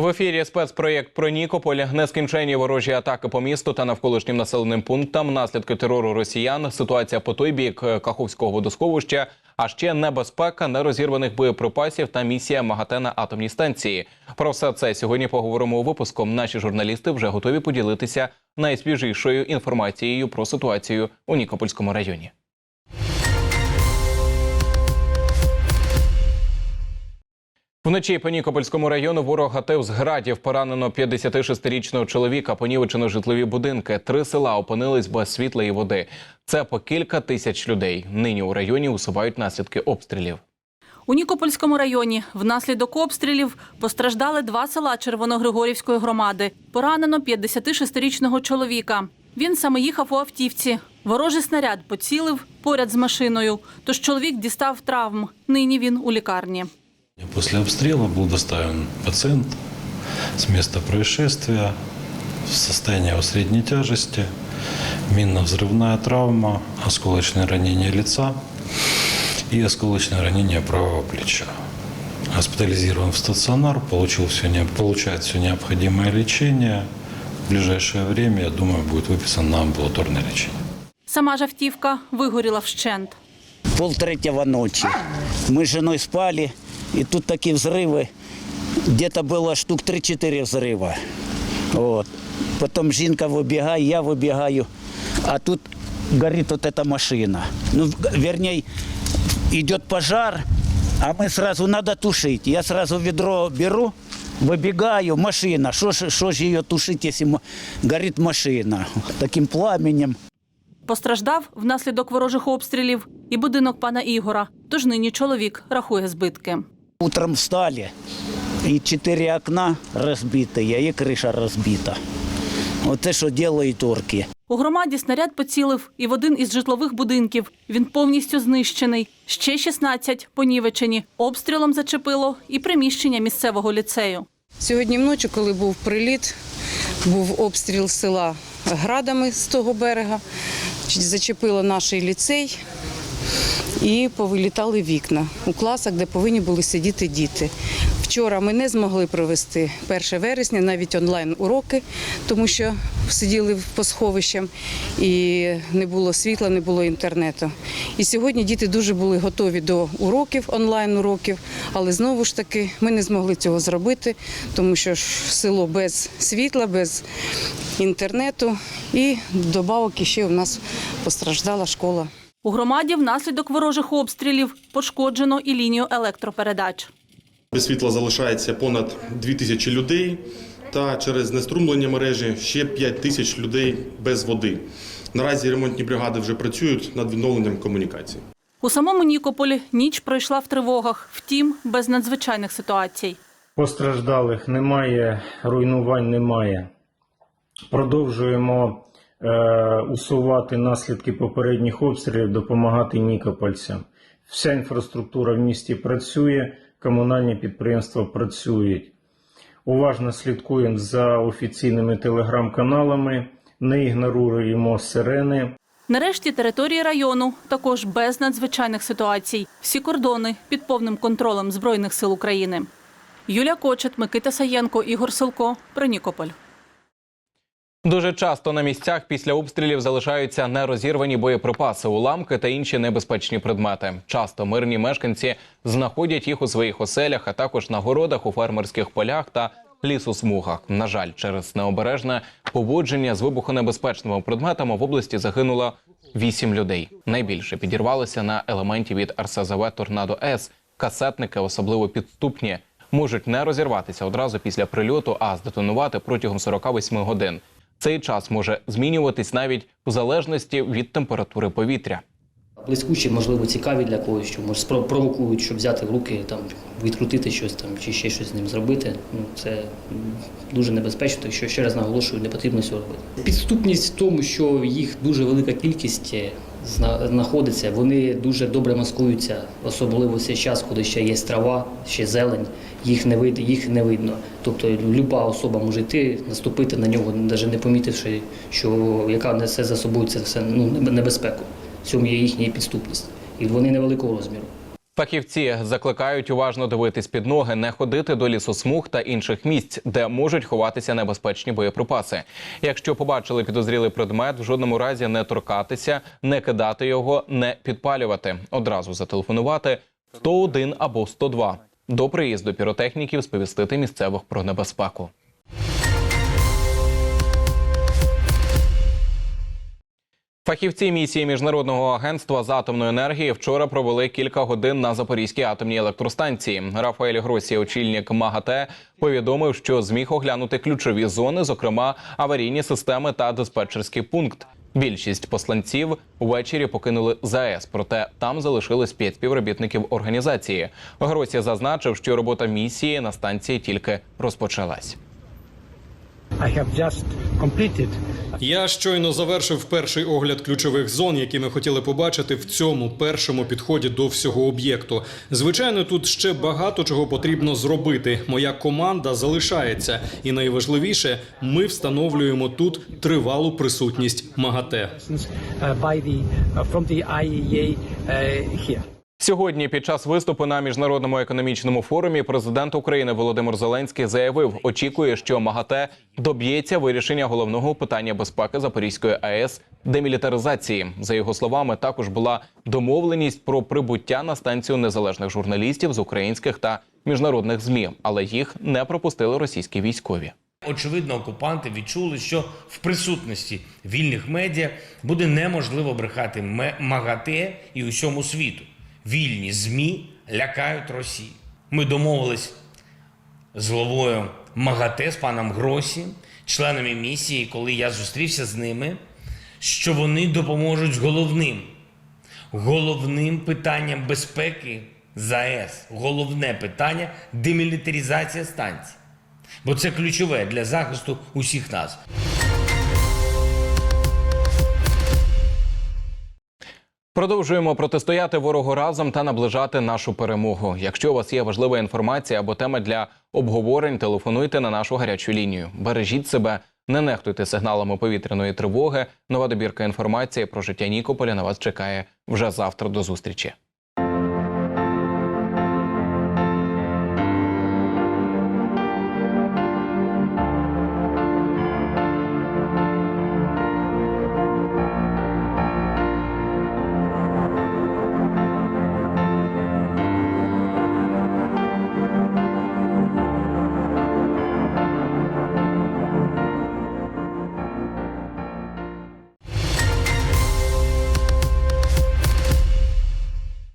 В ефірі спецпроєкт про Нікополь, нескінченні ворожі атаки по місту та навколишнім населеним пунктам, наслідки терору росіян, ситуація по той бік е, Каховського водосховища, а ще небезпека нерозірваних боєприпасів та місія МАГАТЕ на атомній станції. Про все це сьогодні поговоримо у випуску. Наші журналісти вже готові поділитися найсвіжішою інформацією про ситуацію у Нікопольському районі. Вночі по Нікопольському району ворог гатив з градів поранено 56-річного чоловіка, понівечено житлові будинки. Три села опинились без світла і води. Це по кілька тисяч людей. Нині у районі усувають наслідки обстрілів. У Нікопольському районі внаслідок обстрілів постраждали два села Червоногригорівської громади. Поранено 56-річного чоловіка. Він саме їхав у автівці. Ворожий снаряд поцілив поряд з машиною. Тож чоловік дістав травм. Нині він у лікарні. После обстрела был доставлен пациент с места происшествия в состоянии его средней тяжести, минно-взрывная травма, осколочное ранение лица и осколочное ранение правого плеча. Госпитализирован в стационар, получил все, не- получает все необходимое лечение. В ближайшее время, я думаю, будет выписан на амбулаторное лечение. Сама ж автівка вигоріла вщент. пол третьего ночи. Мы с женой спали, и тут такие взрывы. Где-то было штук 3-4 взрыва. Вот. Потом жінка выбегает, я выбегаю, а тут горит вот эта машина. Ну, в- вернее, идет пожар, а мы сразу надо тушить. Я сразу ведро беру, выбегаю, машина. Что ж что ж ее тушить, если м- горит машина? Таким пламенем. Постраждав внаслідок ворожих обстрілів і будинок пана Ігора. Тож нині чоловік рахує збитки. Утром встали, и четыре окна разбитые, и крыша разбита. Вот это что делают орки. У громаді снаряд поцілив і в один із житлових будинків. Він повністю знищений. Ще 16 понівечені. Обстрілом зачепило і приміщення місцевого ліцею. Сьогодні вночі, коли був приліт, був обстріл села градами з того берега, зачепило наш ліцей і повилітали вікна у класах, де повинні були сидіти діти. Вчора ми не змогли провести 1 вересня, навіть онлайн-уроки, тому що сиділи по сховищам і не було світла, не було інтернету. І сьогодні діти дуже були готові до уроків, онлайн-уроків, але знову ж таки ми не змогли цього зробити, тому що село без світла, без інтернету. І добавок ще у нас постраждала школа. У громаді внаслідок ворожих обстрілів пошкоджено і лінію електропередач. Без світла залишається понад 2 тисячі людей, та через знеструмлення мережі ще 5 тисяч людей без води. Наразі ремонтні бригади вже працюють над відновленням комунікацій. У самому Нікополі ніч пройшла в тривогах, втім, без надзвичайних ситуацій. Постраждалих немає, руйнувань немає. Продовжуємо усувати наслідки попередніх обстрілів, допомагати нікопольцям. Вся інфраструктура в місті працює, комунальні підприємства працюють. Уважно слідкуємо за офіційними телеграм-каналами, не ігноруємо сирени. Нарешті території району також без надзвичайних ситуацій. Всі кордони під повним контролем Збройних сил України. Юлія Кочет, Микита Саєнко, Ігор Силко. Про Нікополь. Дуже часто на місцях після обстрілів залишаються нерозірвані боєприпаси, уламки та інші небезпечні предмети. Часто мирні мешканці знаходять їх у своїх оселях, а також на городах, у фермерських полях та лісосмугах. На жаль, через необережне поводження з вибухонебезпечними предметами в області загинуло вісім людей. Найбільше підірвалося на елементі від РСЗВ Торнадо С. Касетники, особливо підступні, можуть не розірватися одразу після прильоту, а здетонувати протягом 48 годин. Цей час може змінюватись навіть у залежності від температури повітря. Блискучі, можливо, цікаві для когось, що може спро- провокують, щоб взяти в руки, там, відкрутити щось там, чи ще щось з ним зробити. Ну, це дуже небезпечно, так що ще раз наголошую, не потрібно цього робити. Підступність в тому, що їх дуже велика кількість е, знаходиться, вони дуже добре маскуються, особливо цей час, коли ще є трава, ще зелень, їх не видно, їх не видно. Тобто люба особа може йти, наступити на нього, навіть не помітивши, що яка несе за собою це все ну, небезпеку. В цьому є їхня підступність. І вони невеликого розміру. Фахівці закликають уважно дивитись під ноги, не ходити до лісосмуг та інших місць, де можуть ховатися небезпечні боєприпаси. Якщо побачили підозрілий предмет, в жодному разі не торкатися, не кидати його, не підпалювати. Одразу зателефонувати 101 або 102. До приїзду піротехніків сповістити місцевих про небезпеку. Фахівці місії міжнародного агентства з атомної енергії вчора провели кілька годин на Запорізькій атомній електростанції. Рафаель Гросі, очільник МАГАТЕ, повідомив, що зміг оглянути ключові зони, зокрема аварійні системи та диспетчерський пункт. Більшість посланців ввечері покинули ЗАЕС, проте там залишились п'ять співробітників організації. Гросі зазначив, що робота місії на станції тільки розпочалась. I have just completed Я щойно завершив перший огляд ключових зон, які ми хотіли побачити в цьому першому підході до всього об'єкту. Звичайно, тут ще багато чого потрібно зробити. Моя команда залишається, і найважливіше, ми встановлюємо тут тривалу присутність МАГАТЕ. uh, IEA uh, here. Сьогодні, під час виступу на міжнародному економічному форумі, президент України Володимир Зеленський заявив, очікує, що МАГАТЕ доб'ється вирішення головного питання безпеки Запорізької АЕС демілітаризації. За його словами, також була домовленість про прибуття на станцію незалежних журналістів з українських та міжнародних змі, але їх не пропустили російські військові. Очевидно, окупанти відчули, що в присутності вільних медіа буде неможливо брехати МАГАТЕ і усьому світу. Вільні ЗМІ лякають Росію. Ми домовились з головою МАГАТЕ, з паном Гросі, членами місії, коли я зустрівся з ними, що вони допоможуть з головним, головним питанням безпеки ЗАЕС. Головне питання демілітаризація станції. Бо це ключове для захисту усіх нас. Продовжуємо протистояти ворогу разом та наближати нашу перемогу. Якщо у вас є важлива інформація або тема для обговорень, телефонуйте на нашу гарячу лінію. Бережіть себе, не нехтуйте сигналами повітряної тривоги. Нова добірка інформації про життя Нікополя на вас чекає вже завтра. До зустрічі.